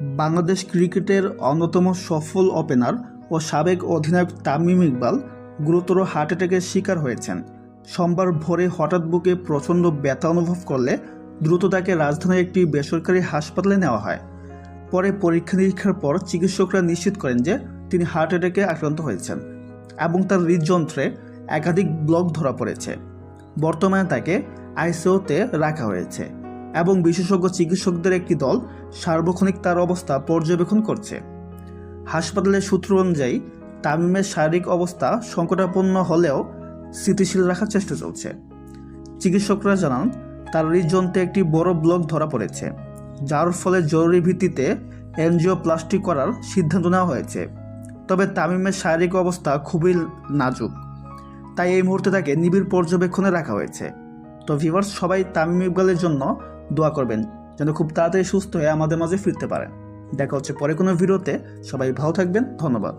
বাংলাদেশ ক্রিকেটের অন্যতম সফল ওপেনার ও সাবেক অধিনায়ক তামিম ইকবাল গুরুতর হার্ট অ্যাটাকের শিকার হয়েছেন। সোমবার ভোরে হঠাৎ বুকে প্রচণ্ড ব্যথা অনুভব করলে দ্রুত তাকে রাজধানীর একটি বেসরকারি হাসপাতালে নেওয়া হয়। পরে পরীক্ষা নিরীক্ষার পর চিকিৎসকরা নিশ্চিত করেন যে তিনি হার্ট অ্যাটাকে আক্রান্ত হয়েছেন এবং তার হৃদযন্ত্রে একাধিক ব্লক ধরা পড়েছে। বর্তমানে তাকে আইসিওতে রাখা হয়েছে। এবং বিশেষজ্ঞ চিকিৎসকদের একটি দল সার্বক্ষণিক তার অবস্থা পর্যবেক্ষণ করছে। হাসপাতালের সূত্র অনুযায়ী, তামিমের শারীরিক অবস্থা সংকটাপন্ন হলেও স্থিতিশীল রাখার চেষ্টা চলছে। চিকিৎসকরা জানান, তার হৃদযন্ত্রে একটি বড় ব্লক ধরা পড়েছে, যার ফলে জরুরি ভিত্তিতে এনজিওপ্লাস্টি করার সিদ্ধান্ত নেওয়া হয়েছে। তবে তামিমের শারীরিক অবস্থা খুবই নাজুক, তাই এই মুহূর্তে তাকে নিবিড় পর্যবেক্ষণে রাখা হয়েছে। তো ভিভার্স সবাই তামিম ইকবালের জন্য দোয়া করবেন, যেন খুব তাড়াতাড়ি সুস্থ হয়ে আমাদের মাঝে ফিরতে পারেন। দেখা হচ্ছে পরে কোনো ভিডিওতে। সবাই ভালো থাকবেন। ধন্যবাদ।